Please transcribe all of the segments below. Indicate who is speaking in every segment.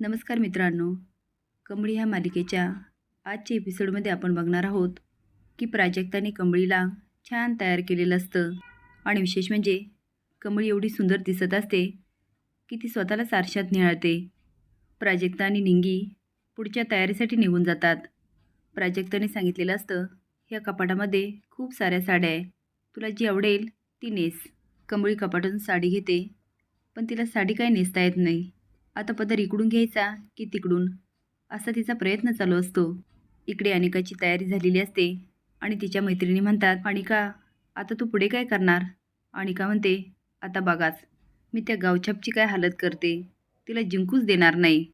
Speaker 1: नमस्कार मित्रांनो. कंबळी ह्या मालिकेच्या आजच्या एपिसोडमध्ये आपण बघणार आहोत की प्राजक्ताने कमळीला छान तयार केलेलं असतं. आणि विशेष म्हणजे कंबळी एवढी सुंदर दिसत असते की ती स्वतःला सारशात निहाळते. प्राजक्ता आणि निंगी पुढच्या तयारीसाठी निघून जातात. प्राजक्ताने सांगितलेलं असतं या कपाटामध्ये खूप साऱ्या साड्या आहे. तुला जी आवडेल ती नेस. कंबळी कपाटातून साडी घेते पण तिला साडी काय नेसता येत नाही. आता पदर इकडून घ्यायचा की तिकडून? असा तिचा प्रयत्न चालू असतो. इकडे अनिकाची तयारी झालेली असते. आणि तिच्या मैत्रिणी म्हणतात अनिका आता तू पुढे काय करणार? अनिका म्हणते आता बघाच. मी त्या गावछापची काय हालत करते? तिला जिंकूच देणार नाही.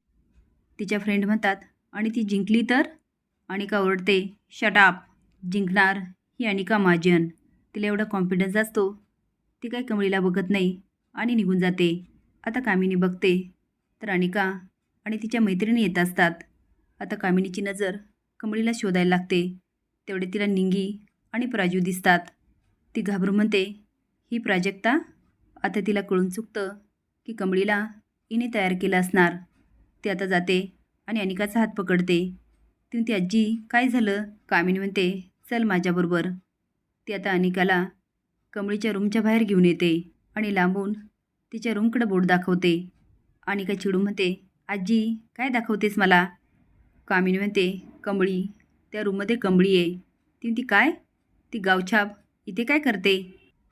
Speaker 1: तिच्या फ्रेंड म्हणतात आणि ती जिंकली तर? अनिका ओरडते शटाप जिंकणार ही अनिका महाजन. तिला एवढा कॉन्फिडन्स असतो. ती काय कमळीला बघत नाही आणि निघून जाते. आता कामिनी बघते. तर अनिका आणि तिच्या मैत्रिणी येत असतात. आता कामिनीची नजर कमळीला शोधायला लागते. तेवढे तिला निंगी आणि प्राजू दिसतात. ती घाबरून म्हणते ही प्राजक्ता आता तिला कळून चुकतं की कमळीला हिने तयार केलं असणार. ती आता जाते आणि अनिकाचा हात पकडते. ती आजी काय झालं कामिनी म्हणते चल माझ्याबरोबर ती आता अनिकाला कमळीच्या रूमच्या बाहेर घेऊन येते आणि लांबून तिच्या रूमकडं बोट दाखवते. अनिका चिडू म्हणते आजी काय दाखवतेस मला? कामिनी म्हणते कमळी त्या रूममध्ये कंबळी आहे. ती ती काय? ती गावछाप इथे काय करते?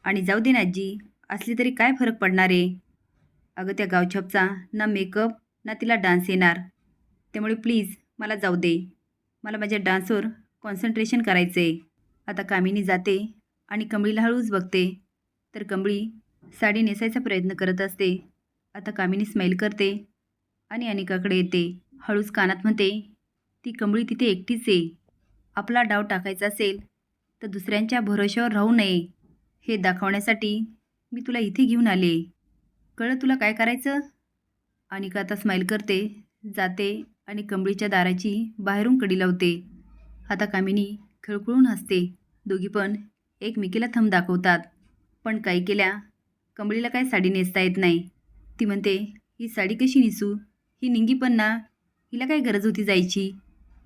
Speaker 1: आणि जाऊ दे ना आजी असली तरी काय फरक पडणार आहे? अगं त्या गावछापचा ना मेकअप ना तिला डान्स येणार. त्यामुळे प्लीज मला जाऊ दे. मला माझ्या डान्सवर कॉन्सन्ट्रेशन करायचं आहे. आता कामिनी जाते आणि कंबळीला हळूच बघते. तर कंबळी साडी नेसायचा प्रयत्न करत असते. आता कामिनी स्माईल करते आणि अनिकाकडे येते. हळूच कानात म्हणते ती कमळी तिथे एकटीच आहे. आपला डाव टाकायचा असेल तर दुसऱ्यांच्या भरोश्यावर राहू नये. हे दाखवण्यासाठी मी तुला इथे घेऊन आले. कळलं तुला काय करायचं? अनिका आता स्माईल करते जाते आणि कमळीच्या दाराची बाहेरून कडी लावते. आता कामिनी खळखळून हसते. दोघी पण एकमेकीला थंब दाखवतात. पण काही केल्या कमळीला काय साडी नेसता येत नाही. ती म्हणते ही साडी कशी निसू? ही निंगी पण ना. हिला काय गरज होती जायची?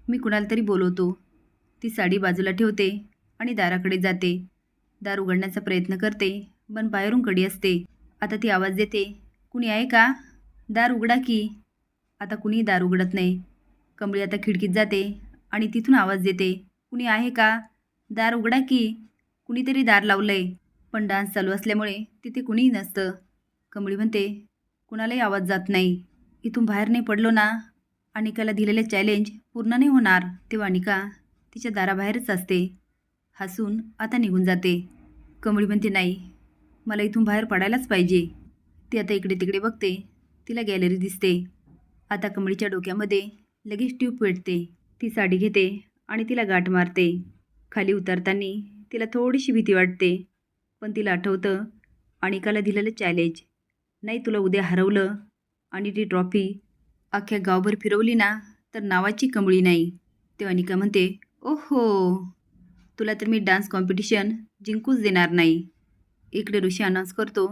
Speaker 1: मी कुणाला तरी बोलवतो. ती साडी बाजूला ठेवते आणि दाराकडे जाते. दार उघडण्याचा प्रयत्न करते पण बाहेरून कडी असते. आता ती आवाज देते कुणी आहे का? दार उघडा की. आता कुणी दार उघडत नाही. कमळी आता खिडकीत जाते आणि तिथून आवाज देते कुणी आहे का? दार उघडा की. कुणीतरी दार लावलंय. पण डान्स चालू असल्यामुळे तिथे कुणीही नसतं. कमळी म्हणते कुणालाही आवाज जात नाही. इथून बाहेर नाही पडलो ना. अनिकाला दिलेले चॅलेंज पूर्ण नाही होणार. तेव्हा अनिका तिच्या दाराबाहेरच असते. हसून आता निघून जाते. कमळी म्हणते नाही मला इथून बाहेर पडायलाच पाहिजे. ती आता इकडे तिकडे बघते. तिला गॅलरी दिसते. आता कमळीच्या डोक्यामध्ये लगेच ट्यूब पेटते. ती साडी घेते आणि तिला गाठ मारते. खाली उतरताना तिला थोडीशी भीती वाटते. पण तिला आठवतं अनिकाला दिलेलं चॅलेंज नाही तुला उद्या हरवलं आणि ती ट्रॉफी अख्ख्या गावभर फिरवली ना तर नावाची कमळी नाही. ते अनिका म्हणते ओहो तुला तर मी डान्स कॉम्पिटिशन जिंकूच देणार नाही. इकडे ऋषी अनाऊन्स करतो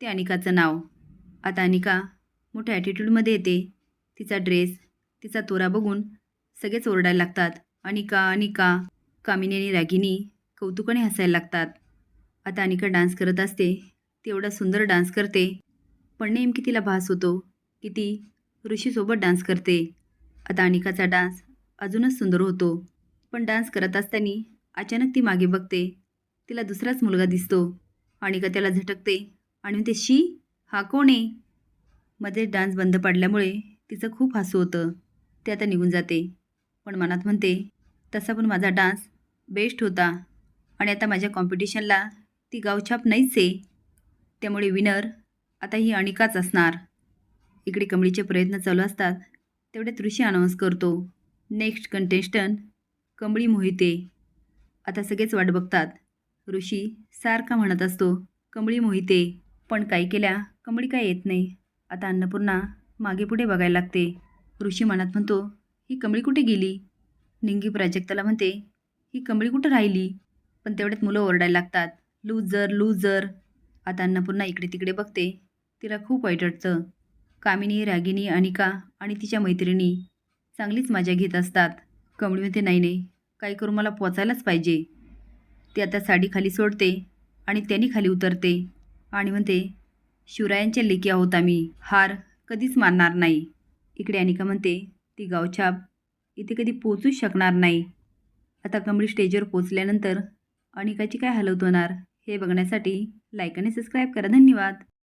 Speaker 1: ते अनिकाचं नाव. आता अनिका मोठ्या ॲटिट्यूडमध्ये येते. तिचा ड्रेस तिचा तोरा बघून सगळेच ओरडायला लागतात. अनिका अनिका कामिनी आणि रागिनी कौतुकाने हसायला लागतात. आता अनिका डान्स करत असते ती एवढा सुंदर डान्स करते. पण नेमकी तिला भास होतो की ती ऋषीसोबत डान्स करते. आता अनिकाचा डान्स अजूनच सुंदर होतो पण डान्स करत असताना अचानक ती मागे बघते. तिला दुसराच मुलगा दिसतो. अनिका त्याला झटकते आणि ते शी हा कोण आहे? मध्ये डान्स बंद पडल्यामुळे तिचं खूप हसू होतं. ते आता निघून जाते. पण मनात म्हणते तसा पण माझा डान्स बेस्ट होता आणि आता माझ्या कॉम्पिटिशनला ती गावछाप नाहीच आहे. त्यामुळे विनर आता ही अनिकाच असणार. इकडे कमळीचे प्रयत्न चालू असतात. तेवढ्यात ऋषी अनाऊन्स करतो. Next contestant Kamali Mohite. आता सगळेच वाट बघतात. ऋषी सारखा म्हणत असतो कमळी मोहिते पण काही केल्या? कमळी काय येत नाही. आता अन्नपूर्णा मागे पुढे बघायला लागते. ऋषी मनात म्हणतो ही कमळी कुठे गेली? निंगी प्राजक्ताला म्हणते ही कमळी कुठं राहिली? पण तेवढ्यात मुलं ओरडायला लागतात लूजर लूजर आता अन्नपूर्णा इकडे तिकडे बघते. तिला खूप वाईट वाटतं कामिनी रागिनी अनिका आणि तिच्या मैत्रिणी चांगलीच मजा घेत असतात. कमळी म्हणते नाही नाही काही करून मला पोचायलाच पाहिजे. ती आता साडी खाली सोडते आणि त्यांनी खाली उतरते. आणि म्हणते शिवरायांच्या लेकी आहोत आम्ही. हार कधीच मानणार नाही. इकडे अनिका म्हणते ती गावछाप इथे कधी पोचूच शकणार नाही. आता कमळी स्टेजवर पोचल्यानंतर अनिकाची काय हालत होणार हे बघण्यासाठी लाईक आणि सबस्क्राईब करा. धन्यवाद.